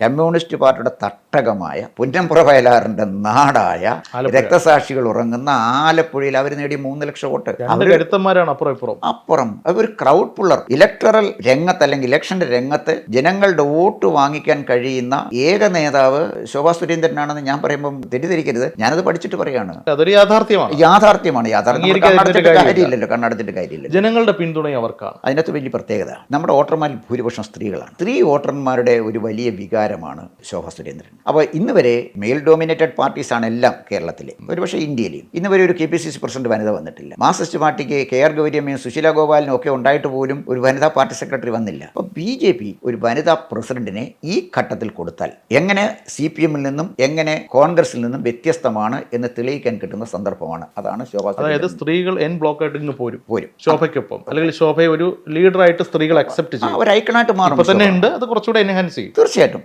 Communist പാർട്ടിയുടെ തട്ടകമായ പുന്നമ്പുറ വയലാറിന്റെ നാടായ രക്തസാക്ഷികൾ ഉറങ്ങുന്ന ആലപ്പുഴയിൽ അവർ നേടിയ മൂന്ന് ലക്ഷം വോട്ട്. അപ്പുറം ഇപ്പുറം. അപ്പുറം. അതൊരു ക്രൗഡ് പുള്ളർ ഇലക്ടറൽ രംഗത്ത് അല്ലെങ്കിൽ ഇലക്ഷന്റെ രംഗത്ത് ജനങ്ങളുടെ വോട്ട് വാങ്ങിക്കാൻ കഴിയുന്ന ഏക നേതാവ് ശോഭാ സുരേന്ദ്രനാണെന്ന് ഞാൻ പറയുമ്പോൾ തെറ്റിദ്ധരിക്കരുത്. ഞാനത് പഠിച്ചിട്ട് പറയാണ്. അതൊരു യാഥാർത്ഥ്യമാണ്. യാഥാർത്ഥ്യമാണ്. യാഥാർത്ഥ്യം. കാര്യമില്ലല്ലോ. കണ്ണടച്ചിട്ട് കാര്യമില്ല ജനങ്ങളുടെ പിന്തുണ അവർക്കാണ്. അതിനകത്ത് വലിയ പ്രത്യേകത. നമ്മുടെ വോട്ടർമാരിൽ ഭൂരിപക്ഷം സ്ത്രീകളാണ്. സ്ത്രീ വോട്ടർമാരുടെ ഒരു വലിയ വികാരമാണ് ശോഭ സുരേന്ദ്രൻ. അപ്പോൾ ഇന്ന് വരെ മെയിൽ ഡോമിനേറ്റഡ് പാർട്ടീസ് ആണ് എല്ലാം കേരളത്തിലെ. ഒരുപക്ഷെ ഇന്ത്യയിലെയും. ഇന്ന് വരെ ഒരു K P C C president വനിത വന്നിട്ടില്ല. മാർസിസ്റ്റ് പാർട്ടിക്ക് കെ ആർ ഗൗരിയമ്മയും സുശീല ഗോപാലിനും ഒക്കെ ഉണ്ടായിട്ട് പോലും ഒരു വനിതാ പാർട്ടി സെക്രട്ടറി വന്നില്ല. അപ്പോൾ ബി ജെ പി ഒരു വനിതാ പ്രസിഡന്റിനെ ഈ ഘട്ടത്തിൽ കൊടുത്താൽ എങ്ങനെ സി പി എമ്മിൽ നിന്നും എങ്ങനെ കോൺഗ്രസിൽ നിന്നും വ്യത്യസ്തമാണ് എന്ന് തെളിയിക്കാൻ കിട്ടുന്ന സന്ദർഭമാണ്. അതാണ് ശോഭ അതായത് സ്ത്രീകൾ എൻ ബ്ലോക്ക് ആയിട്ട് ഇങ്ങ് പോരും. പോരും. ശോഭയ്ക്കൊപ്പം. അല്ലെങ്കിൽ ശോഭയെ ഒരു ലീഡറായിട്ട് സ്ത്രീകൾ അക്സെപ്റ്റ് ചെയ്യും. ഒരു ഐക്കണായിട്ട് മാറും തന്നെ ഉണ്ട് അത് കുറച്ചുകൂടെ എൻഹാൻസ് ചെയ്യും. തീർച്ചയായിട്ടും.